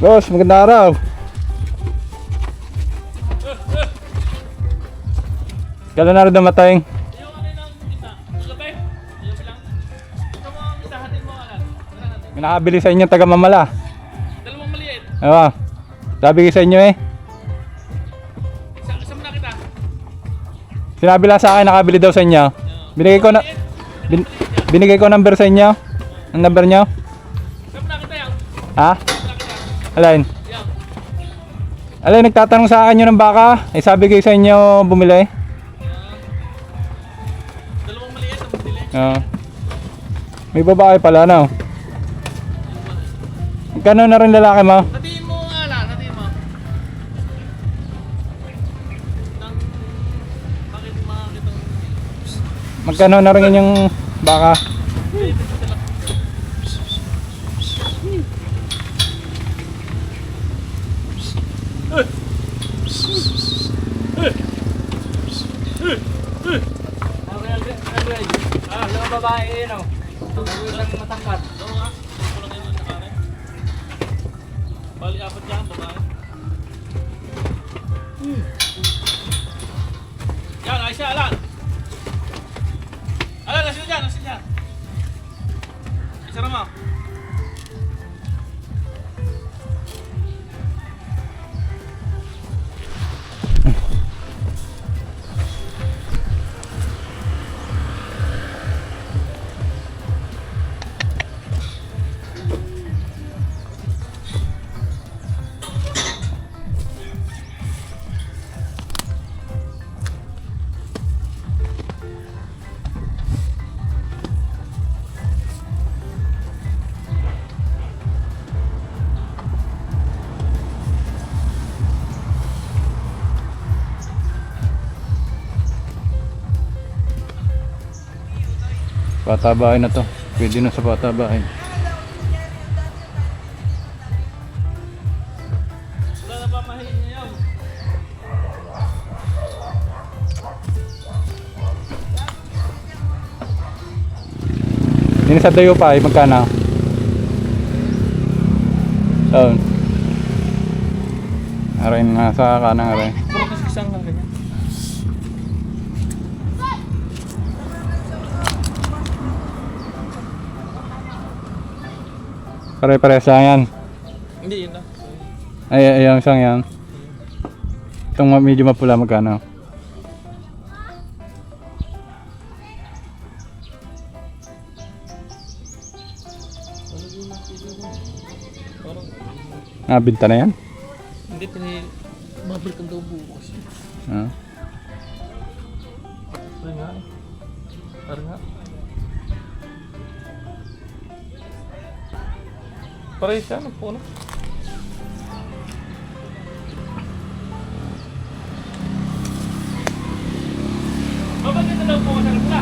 Boss, magandang araw. Kailan na rin namatay? Kita? Nakabili sa inyo taga mamala. Dalawang maliit. Oo. Sabi ko sa inyo eh. Sa, saan mo nakita? Sinabi lang sa akin nakabili daw sa inyo. Binigay ko na bin, binigay ko number sa inyo. Ang number nyo? Saan mo nakita yan? Ha? Alin? Alin, nagtatanong sa akin yun ng baka. Eh sabi ko sa inyo bumili. Dalawang maliit ang bumili. Oo. May babae pala no. Magkano na rin lalaki mo? Natiin mo nga lang, natiin mo. Nang... Bakit makakita. Magkano na rin yung baka? Bali, apat yan, babae. Yan, ayos yan, Alan. Alan, nasin dyan, nasin dyan. Isa naman. Patabahin na to. Pwede na sa yun? Yun sa dayo pa ay magkano? Oo. Aray na sa kanang aray. Pare-pares lang yan. Hindi, yun lang. Ay, ay, yung isang yan. Itong medyo mapula magkano? Ah, binta na yan? hindi, pinili. Mabalikan daw bukas. Ah. Parang nga. Parang nga. Parehas yan, ang puno. Mabagay na daw po sa pula.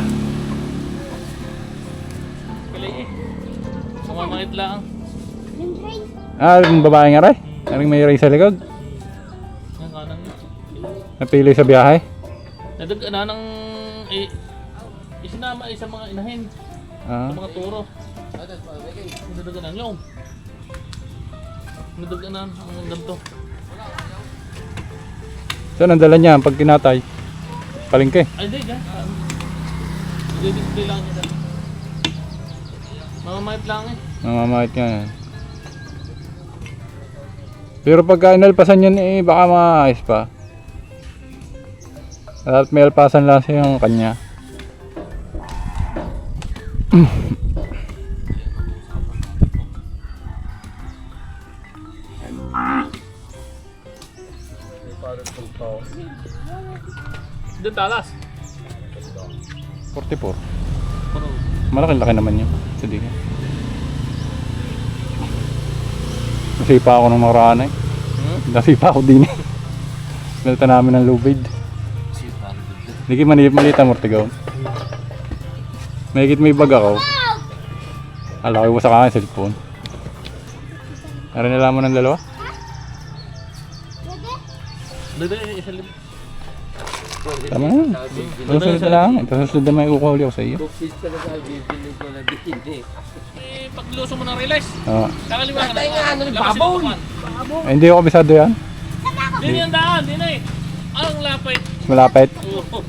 Kalay eh. Mamamangit lang. Ah, yung babae nga aray? Aring may ray sa likod? Ang kanang Napili sa biyahe? Nadag na ng eh, isinama eh, sa mga inahin, Ah. sa mga turo. Nadaganan yung. Nadaganan ang ganito. Saan ang dala niya pag kinatay? Palengke. Ay, hindi, gan. Um, Hindi-display lang niya. Mic lang eh. Mamamahit nga yan. Pero pagka inalpasan yun eh, baka maayos pa. Dapat may alpasan lang siya yung kanya. Talas. 44. Pero, Malaki-laki naman yun. Sige. Nasipa ako nung nakaraan eh. hmm? Nasipa ako din eh. Nalita namin ng lubid. Hindi maliit maliit ang mortigaw. May may bag ako. Alaki ko sa kakin cellphone. Nila mo ng dalawa? Doon, doon, isa libre. Tama na. Ito susunod na lang. Ito susunod na may ukuli ako sa iyo. Eh, pagluso mo ng relays, Oo. kakaliwa ka na. ano, babaw. Ay, hindi ako kabisado yan. Din yung daan, din eh. Ang lapit. Malapit. Oo.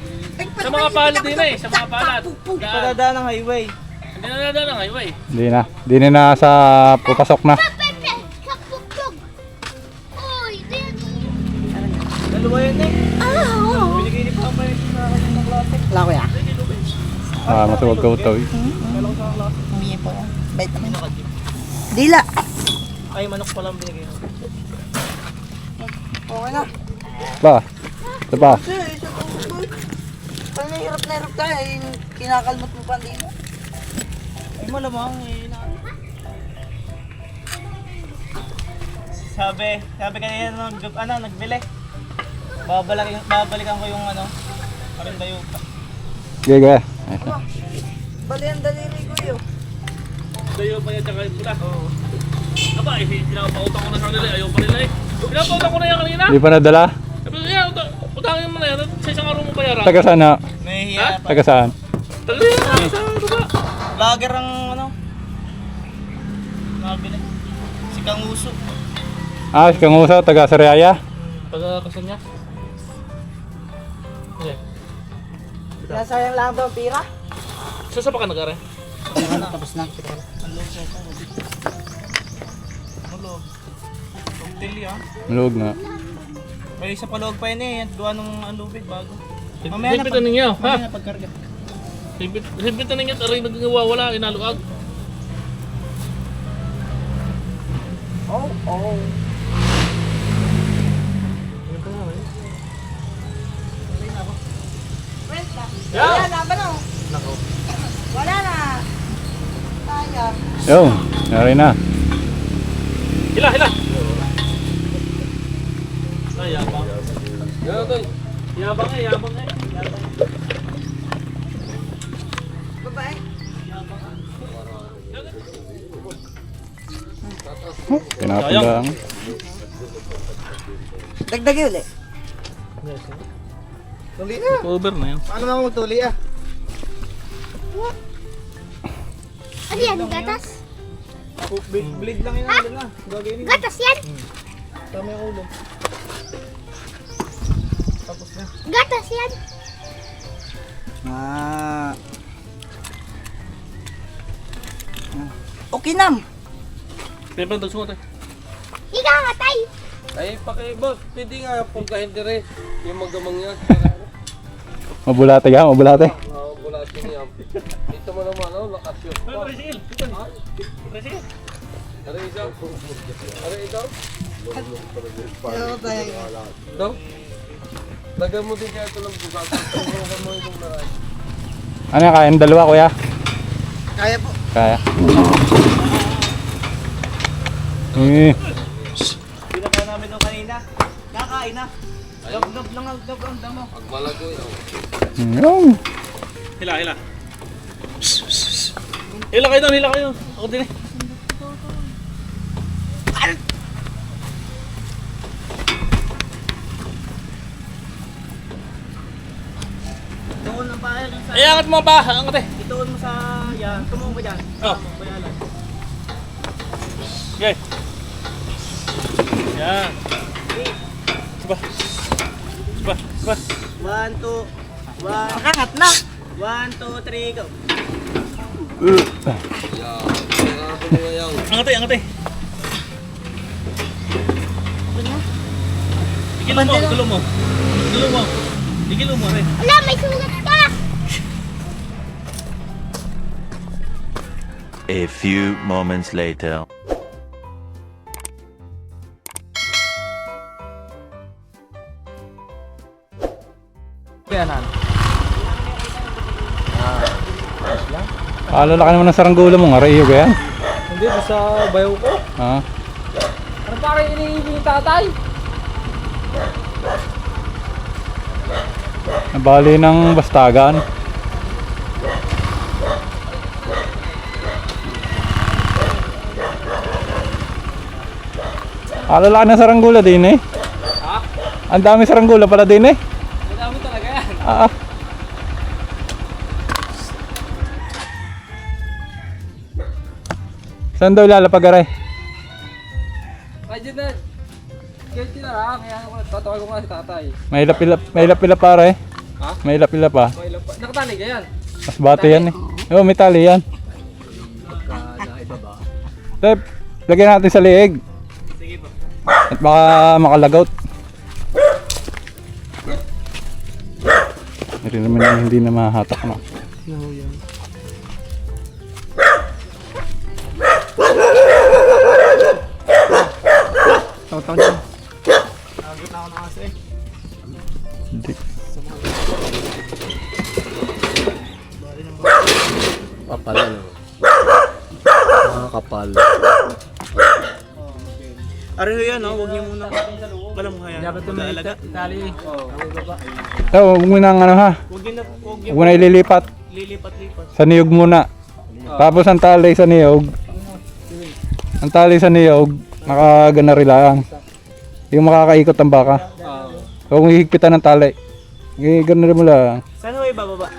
Sa mga palad din eh, sa mga palad. Daan. Padadaan ng highway. Hindi na nadaan ang highway. Hindi na. Hindi na na sa pupasok na. Ah, masuwag ka ito eh. Humingi po yan. Bait naman. Dila. Ay, manok pa lang binigay. Okay na. Ba? Ito pa. Kasi, isa po. Pag nahirap na hirap tayo, eh, kinakalmot mo pa din. Ay, malamang eh. Sabi, sabi kanina nung nag, ano, nagbili. Babalikan, babalikan ko yung ano, karindayo pa. Sige. Bali ang daliri ko yun. Dayo pa yan tsaka yung pula. Oo. Aba, eh, pinapautang ko na sa kanila. Ayaw pa nila eh. Pinapautang ko na yan kanina. Hindi pa nadala? Sabi ko, yeah, utang, utangin mo na yan. Sa isang araw mo bayaran. Taga saan na? Nahihiya pa. Taga saan? Taga yan, sa baba. Vlogger ang ano. Nabili. Si Kanguso. Ah, si Kangusa, taga Sariaya. Taga kasan niya? Nasayang lang daw ang pira. Saan sa pa ka nag-are? Tapos na. Loob. Cocktail yan. Malug na. May isa paloob pa yun eh. Duwa nung ang lubid bago. Mamaya na Himpitan ninyo, ha? Mamaya na pagkarga. Himpit, himpitan ninyo. Aray, nagawawala, inaluag. Oh, oh. Yeah! na ba no? Wala na. Sayang. Yung, nari na. Hila, hila! Ay, yabang. Yabang. Yabang eh, yabang eh. Babae. Tinapon lang. Dagdagi ulit. Tuli na. Over na yun. Paano naman magtuli ah? Ano yan, gatas? Bleed lang yun ang ulo na. Gagawin. Gatas yan? Tama yung ulo. Tapos na. Gatas yan? Ah. Okay nam. Kaya ba nagsungot eh? Ikaw matay. Ay, paki boss, pwede nga pagkain dire yung magamang yan. Mabulate ka, mabulate. Wala niya. Dito mo naman, oh, nakashoot pa. Brazil! Brazil! Ano ito? Ano ito? Hello tayo. Ito? Lagyan mo din kaya ito ng bugas. Mo yung naray. Ano dalawa kuya? Kaya po. Kaya. Eh, Pinaka namin nung kanina. Kakain na. Gab-gab lang ang gab ang damo. Pag malago yun. yung. Hila, hila. Hila kayo doon, hila kayo. Ako din eh. Eh, angat mo pa, angat eh. Ituon mo sa... Yan. Tumong ka dyan. Oh. Okay. Yan. Diba? One, two... One... Makakat na! One, two, three, go. Angat eh, angat eh. Igilo mo, igilo mo. Igilo mo. Igilo mo rin. Wala, may sugat ka. A few moments later. Alala ka naman ng saranggola mo, ngarayo ka yan. Hindi, basta bayaw ko. Ha? Ano parang iniibig yung tatay? Nabali ng bastagan. Alala ka ng saranggola din eh. Ha? Ang dami saranggola pala din eh. Ang dami talaga yan. Ah. ah. Saan daw lalapag aray? Ay, dyan na. Kaya tinara, kaya tatawag ko nga si tatay. May ilap-ilap, may ilap-ilap pa aray. Ha? May ilap-ilap pa. Lang pa. Nakatali ka yan. Mas bate yan eh. Oo, may tali yan. Tep, lagyan natin sa liig. Sige po. At baka makalagout. Hindi naman yung hindi na mahahatak na. Hindi. Kapal. Ari yan, no? Huwag niyo muna. Kaya. Dapat Mag-aalaga. Tali. Oo. Oh, huwag mo na ano ha. Huwag niyo na, huwag niyo Huwag na ililipat. lilipat-lipat. Sa niyog muna. Tapos ang tali sa niyog. Ang tali sa niyog, nakaganari lang. Yung makakaikot ang baka. Huwag mong hihigpitan ng tali. Eh, ganun mo lang. Saan ho ibababa?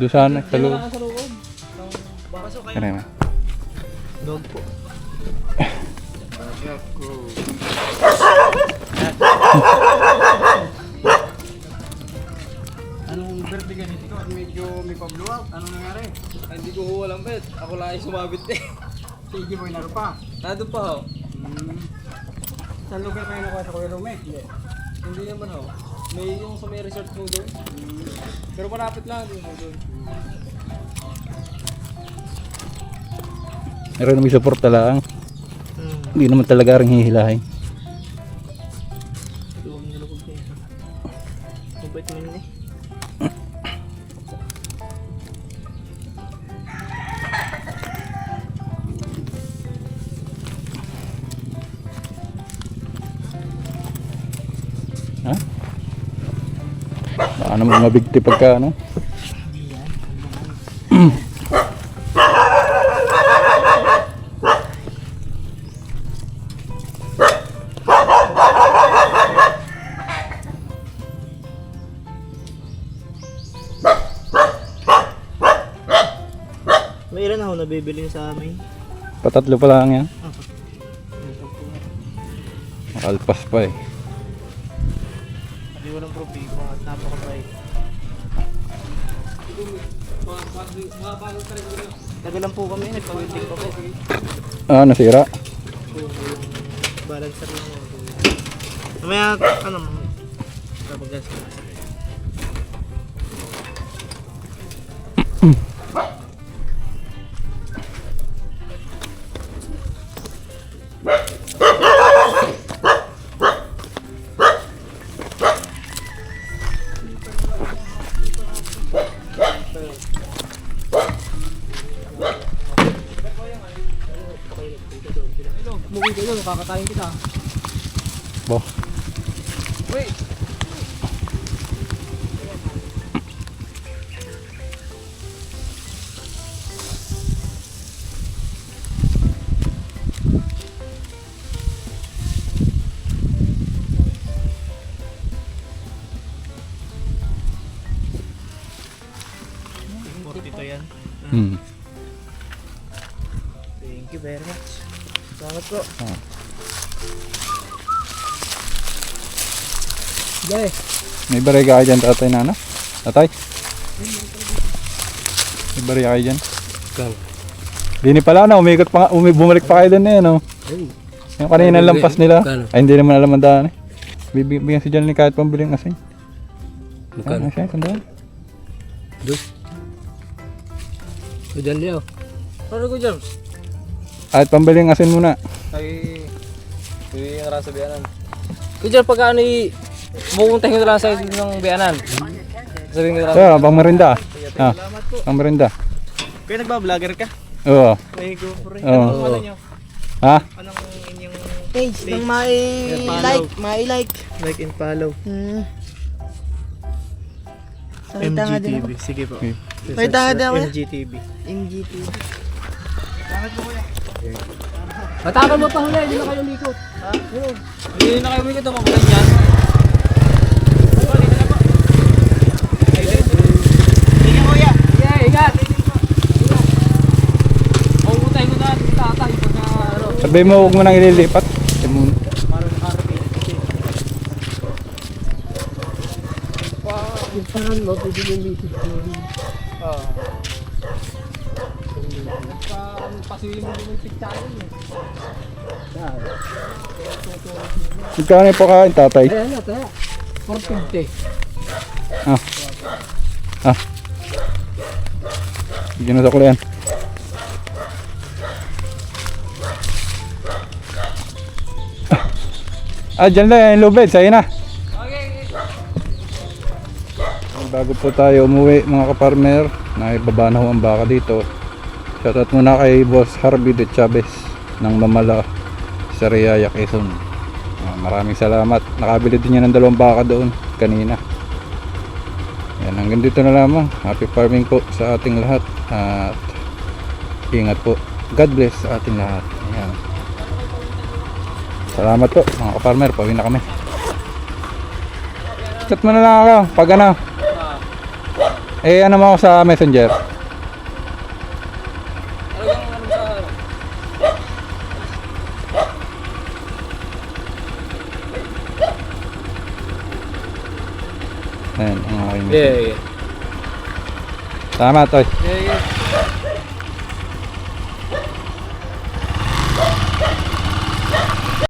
Doon sana, sa loob. Pasok kayo. Kanina. Dog po. Anong birthday ganito ko? Medyo may pa-blow out. Anong nangyari? Ay, hindi ko alam bet. Ako lang ay sumabit eh. Sige boy, naro pa. Nandun pa ho. Saan lugar kayo nakuha sa Kuya Rome? Hindi. Hindi naman ho. May yung sa may resort mo doon. Pero malapit lang doon ho doon. Meron may support lang. Hindi naman talaga rin hihilahin. Ha? Baka naman mabigti pagka ano. Nabibili sa amin. Patatlo pa lang yan. Makalpas pa eh. Hindi walang problema at napakabait. Tagal lang po kami, nagpa-wedding pa po. Ah, nasira. Balancer lang ako. Mamaya, ano mo? Kapag gas ka. May bariya kayo dyan, tatay na ano? Tatay? May bariya kayo dyan? Kang. Dini pala na, umikot pa nga, umi, bumalik pa kayo dun eh, no? Yung kanina Ay, lampas nila. Kano? Ay, hindi naman alam ang daan eh. Bibigyan si Janly kahit pambiling asin. Magkano? Ay, siya, sandaan. Dos. O dyan liyaw. Ano ko dyan? Kahit pambiling asin muna. Ay, hindi yung nara sa biyanan. Kaya dyan pagka ano i... Pupuntahin ko na lang sa ng biyanan. Sabihin ko na lang. So, pang merinda. Ah, pang merinda. Kaya nagbablogger ka? Oo. May GoPro. Oo. Anong ano nyo? Ha? Anong inyong Page ng mai-like, mai-like. like and follow? Hmm. MGTV. Sige po. Okay. Pakita nga din ako. MGTV. MGTV. Matagal mo pa huli, hindi na kayo likot. Ha? Hindi na kayo likot, mabulan yan. Sabi mo huwag mo nang ililipat. Yung parang mo, pwede yung message ko. Oo. Pasuyin mo din yung picture eh. Magkano yung pakain tatay? Ayan na, tayo. 450. Ah. Ah. Sige na sa kulian. Ah, dyan lang yung lubid. Sa'yo na. Bago po tayo umuwi mga kaparmer, naibaba na ho ang baka dito. Shoutout muna kay Boss Harvey de Chavez ng Mamala sa Riyaya, Quezon. Ah, maraming salamat. Nakabili din niya ng dalawang baka doon kanina. Yan, hanggang dito na lamang. Happy farming po sa ating lahat. At ingat po. God bless sa ating lahat. Salamat po mga kaparmer. Pauwi na kami. Chat mo na lang ako pag ano. Eh ano mo ako sa messenger. Ayan, ang aking Yeah, yeah. Salamat, oy. Yeah, yeah.